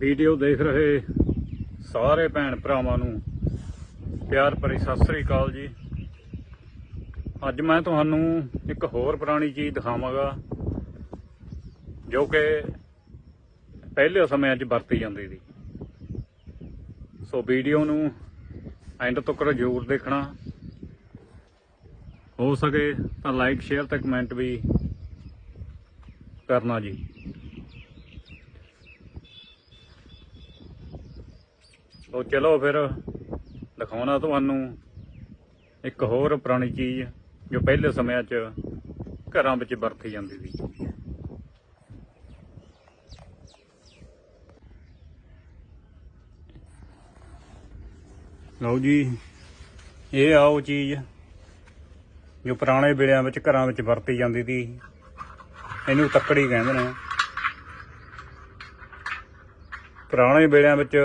Video ਦੇਖ ਰਹੇ ਸਾਰੇ ਭੈਣ ਭਰਾਵਾਂ ਨੂੰ ਪਿਆਰ ਭਰੀ ਸਤਿ ਸ੍ਰੀ ਅਕਾਲ ਜੀ। ਅੱਜ ਮੈਂ ਤੁਹਾਨੂੰ ਇੱਕ ਹੋਰ ਪੁਰਾਣੀ ਚੀਜ਼ ਦਿਖਾਵਾਂਗਾ, ਜੋ ਕਿ ਪਹਿਲੇ ਸਮੇਂ 'ਚ ਵਰਤੀ ਜਾਂਦੀ ਸੀ। ਸੋ ਵੀਡੀਓ ਨੂੰ ਐਂਡ ਤੱਕ ਜ਼ਰੂਰ ਦੇਖਣਾ। ਹੋ ਸਕੇ ਤਾਂ ਲਾਈਕ, ਸ਼ੇਅਰ ਤੇ ਕਮੈਂਟ ਵੀ ਕਰਨਾ ਜੀ। ਸੋ ਚਲੋ ਫਿਰ, ਦਿਖਾਉਣਾ ਤੁਹਾਨੂੰ ਇੱਕ ਹੋਰ ਪੁਰਾਣੀ ਚੀਜ਼ ਜੋ ਪਹਿਲੇ ਸਮਿਆਂ 'ਚ ਘਰਾਂ ਵਿੱਚ ਵਰਤੀ ਜਾਂਦੀ ਸੀ। ਲਓ ਜੀ, ਇਹ ਆ ਉਹ ਚੀਜ਼ ਜੋ ਪੁਰਾਣੇ ਵੇਲਿਆਂ ਵਿੱਚ ਘਰਾਂ ਵਿੱਚ ਵਰਤੀ ਜਾਂਦੀ ਸੀ। ਇਹਨੂੰ ਤੱਕੜੀ ਕਹਿੰਦੇ ਨੇ। ਪੁਰਾਣੇ ਵੇਲਿਆਂ ਵਿੱਚ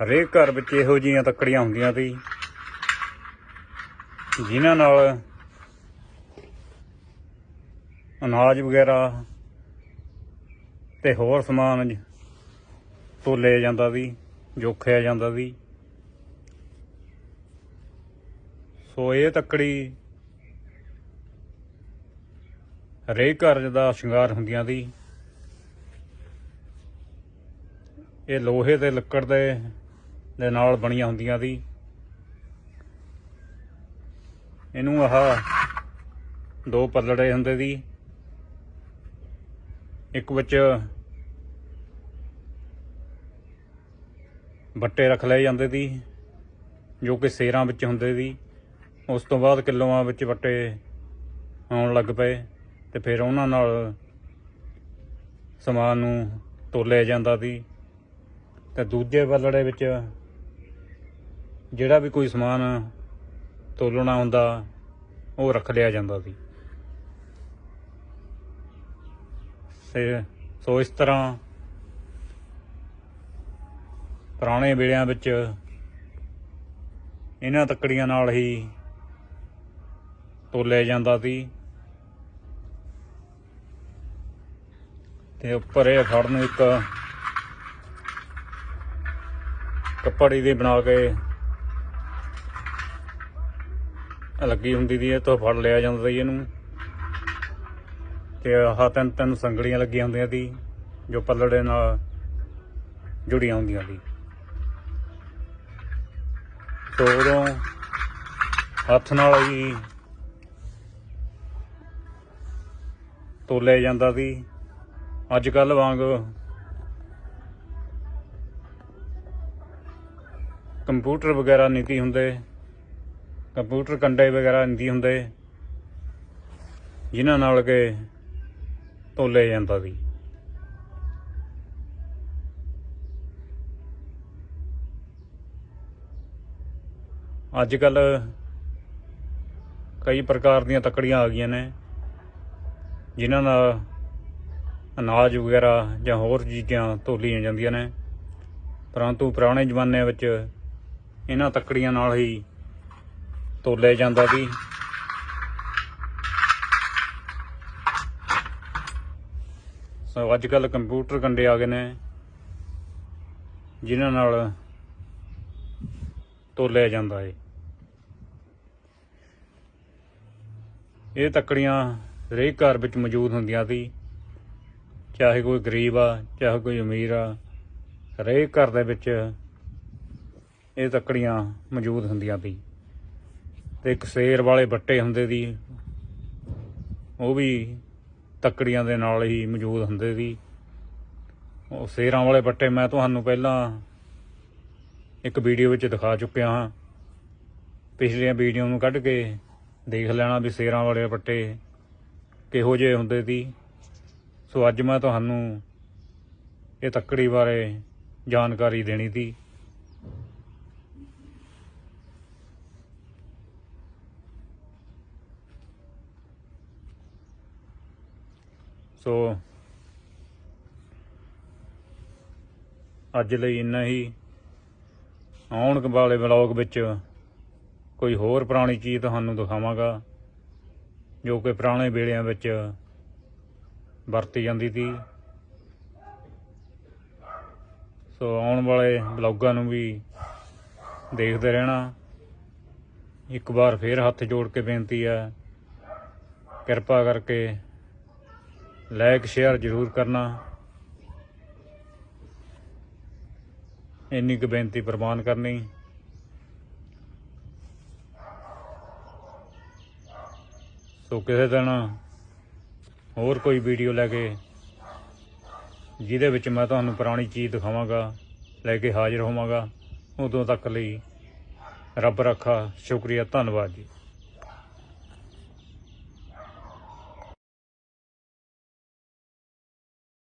ਹਰੇਕ ਘਰ ਵਿੱਚ ਇਹੋ ਜਿਹੀਆਂ ਤੱਕੜੀਆਂ ਹੁੰਦੀਆਂ ਸੀ, ਜਿਨ੍ਹਾਂ ਨਾਲ ਅਨਾਜ ਵਗੈਰਾ ਤੇ ਹੋਰ ਸਮਾਨ ਤੋਲਿਆ ਜਾਂਦਾ ਸੀ, ਜੋਖਿਆ ਜਾਂਦਾ ਸੀ। ਸੋ ਇਹ ਤੱਕੜੀ ਹਰੇਕ ਘਰ ਦਾ ਸ਼ਿੰਗਾਰ ਹੁੰਦੀਆਂ ਸੀ। ਇਹ ਲੋਹੇ ਤੇ ਲੱਕੜ ਦੇ ਦੇ ਨਾਲ ਬਣੀਆਂ ਹੁੰਦੀਆਂ ਸੀ। ਇਹਨੂੰ ਆਹ ਦੋ ਪੱਲੜੇ ਹੁੰਦੇ ਸੀ। ਇੱਕ ਵਿੱਚ ਬੱਟੇ ਰੱਖ ਲਏ ਜਾਂਦੇ ਸੀ, ਜੋ ਕਿ ਸੇਰਾਂ ਵਿੱਚ ਹੁੰਦੇ ਸੀ। ਉਸ ਤੋਂ ਬਾਅਦ ਕਿਲੋਆਂ ਵਿੱਚ ਬੱਟੇ ਆਉਣ ਲੱਗ ਪਏ ਤੇ ਫਿਰ ਉਹਨਾਂ ਨਾਲ ਸਮਾਨ ਨੂੰ ਤੋਲਿਆ ਜਾਂਦਾ ਸੀ। ਤੇ ਦੂਜੇ ਪੱਲੜੇ ਵਿੱਚ ਜਿਹੜਾ ਵੀ ਕੋਈ ਸਮਾਨ ਤੋਲਣਾ ਹੁੰਦਾ, ਉਹ ਰੱਖ ਲਿਆ ਜਾਂਦਾ ਸੀ। ਤੇ ਸੋ ਇਸ ਤਰ੍ਹਾਂ ਪੁਰਾਣੇ ਵੇਲਿਆਂ ਵਿੱਚ ਇਹਨਾਂ ਤੱਕੜੀਆਂ ਨਾਲ ਹੀ ਤੋਲਿਆ ਜਾਂਦਾ ਸੀ। ਤੇ ਉੱਪਰ ਇਹ ਫੜ ਨੂੰ ਇੱਕ ਕੱਪੜੀ ਦੀ ਬਣਾ ਕੇ ਲੱਗੀ ਹੁੰਦੀ ਦੀ ਇਹ ਤੋਂ ਫੜ ਲਿਆ ਜਾਂਦਾ ਸੀ ਇਹਨੂੰ। ਤੇ ਆਹ ਤਿੰਨ ਤਿੰਨ ਸੰਗਲੀਆਂ ਲੱਗੀਆਂ ਹੁੰਦੀਆਂ ਸੀ ਜੋ ਪੱਲੜੇ ਨਾਲ ਜੁੜੀਆਂ ਹੁੰਦੀਆਂ ਸੀ ਸੋ ਉਦੋਂ ਹੱਥ ਨਾਲ ਹੀ ਤੋਲਿਆ ਜਾਂਦਾ ਸੀ। ਅੱਜ ਕੱਲ ਵਾਂਗ ਕੰਪਿਊਟਰ ਵਗੈਰਾ ਨਹੀਂ ਹੁੰਦੇ। ਕੰਪਿਊਟਰ ਕੰਡੇ ਵਗੈਰਾ ਨਹੀਂ ਹੁੰਦੇ, ਜਿਨ੍ਹਾਂ ਨਾਲ ਕਿ ਤੋਲਿਆ ਜਾਂਦਾ ਸੀ। ਅੱਜ ਕੱਲ ਕਈ ਪ੍ਰਕਾਰ ਦੀਆਂ ਤੱਕੜੀਆਂ ਆ ਗਈਆਂ ਨੇ, ਜਿਨ੍ਹਾਂ ਨਾਲ ਅਨਾਜ ਵਗੈਰਾ ਜਾਂ ਹੋਰ ਚੀਜ਼ਾਂ ਤੋਲੀਆਂ ਜਾਂਦੀਆਂ ਨੇ। ਪਰੰਤੂ ਪੁਰਾਣੇ ਜ਼ਮਾਨੇ ਵਿੱਚ ਇਹਨਾਂ ਤੱਕੜੀਆਂ ਨਾਲ ਹੀ ਤੋਲਿਆ ਜਾਂਦਾ ਸੀ ਸੋ ਅੱਜ ਕੱਲ ਕੰਪਿਊਟਰ ਕੰਡੇ ਆ ਗਏ ਨੇ, ਜਿਨ੍ਹਾਂ ਨਾਲ ਤੋਲਿਆ ਜਾਂਦਾ ਏ। ਇਹ ਤੱਕੜੀਆਂ ਹਰੇਕ ਘਰ ਵਿੱਚ ਮੌਜੂਦ ਹੁੰਦੀਆਂ ਸੀ। ਚਾਹੇ ਕੋਈ ਗਰੀਬ ਆ, ਚਾਹੇ ਕੋਈ ਅਮੀਰ ਆ, ਹਰੇਕ ਘਰ ਦੇ ਵਿੱਚ ਇਹ ਤੱਕੜੀਆਂ ਮੌਜੂਦ ਹੁੰਦੀਆਂ ਸੀ। ਤੇ ਇੱਕ ਸੇਰ ਵਾਲੇ ਬੱਟੇ ਹੁੰਦੇ ਸੀ ਉਹ ਵੀ ਤੱਕੜੀਆਂ ਦੇ ਨਾਲ ਹੀ ਮੌਜੂਦ ਹੁੰਦੇ ਸੀ ਉਹ ਸੇਰਾਂ ਵਾਲੇ ਬੱਟੇ ਮੈਂ ਤੁਹਾਨੂੰ ਪਹਿਲਾਂ ਇੱਕ ਵੀਡੀਓ ਵਿੱਚ ਦਿਖਾ ਚੁੱਕਿਆ ਹਾਂ। ਪਿਛਲੀਆਂ ਵੀਡੀਓ ਨੂੰ ਕੱਢ ਕੇ ਦੇਖ ਲੈਣਾ ਵੀ ਸੇਰਾਂ ਵਾਲੇ ਬੱਟੇ ਕਿਹੋ ਜਿਹੇ ਹੁੰਦੇ ਸੀ ਸੋ ਅੱਜ ਮੈਂ ਤੁਹਾਨੂੰ ਇਹ ਤੱਕੜੀ ਬਾਰੇ ਜਾਣਕਾਰੀ ਦੇਣੀ ਸੀ ਸੋ ਅੱਜ ਲਈ ਇੰਨਾ ਹੀ। ਆਉਣ ਵਾਲੇ ਵਲੌਗ ਵਿੱਚ ਕੋਈ ਹੋਰ ਪੁਰਾਣੀ ਚੀਜ਼ ਤੁਹਾਨੂੰ ਦਿਖਾਵਾਂਗਾ, ਜੋ ਕਿ ਪੁਰਾਣੇ ਵੇਲਿਆਂ ਵਿੱਚ ਵਰਤੀ ਜਾਂਦੀ ਸੀ। ਸੋ ਆਉਣ ਵਾਲੇ ਬਲੌਗਾਂ ਨੂੰ ਵੀ ਦੇਖਦੇ ਰਹਿਣਾ। ਇੱਕ ਵਾਰ ਫੇਰ ਹੱਥ ਜੋੜ ਕੇ ਬੇਨਤੀ ਹੈ, ਕਿਰਪਾ ਕਰਕੇ ਲਾਈਕ ਸ਼ੇਅਰ ਜ਼ਰੂਰ ਕਰਨਾ। ਇੰਨੀ ਕੁ ਬੇਨਤੀ ਪ੍ਰਵਾਨ ਕਰਨੀ। ਸੋ ਕਿਸੇ ਦਿਨ ਹੋਰ ਕੋਈ ਵੀਡੀਓ ਲੈ ਕੇ, ਜਿਹਦੇ ਵਿੱਚ ਮੈਂ ਤੁਹਾਨੂੰ ਪੁਰਾਣੀ ਚੀਜ਼ ਦਿਖਾਵਾਂਗਾ, ਲੈ ਕੇ ਹਾਜ਼ਰ ਹੋਵਾਂਗਾ, ਉਦੋਂ ਤੱਕ ਲਈ ਰੱਬ ਰੱਖਾ, ਸ਼ੁਕਰੀਆ, ਧੰਨਵਾਦ ਜੀ।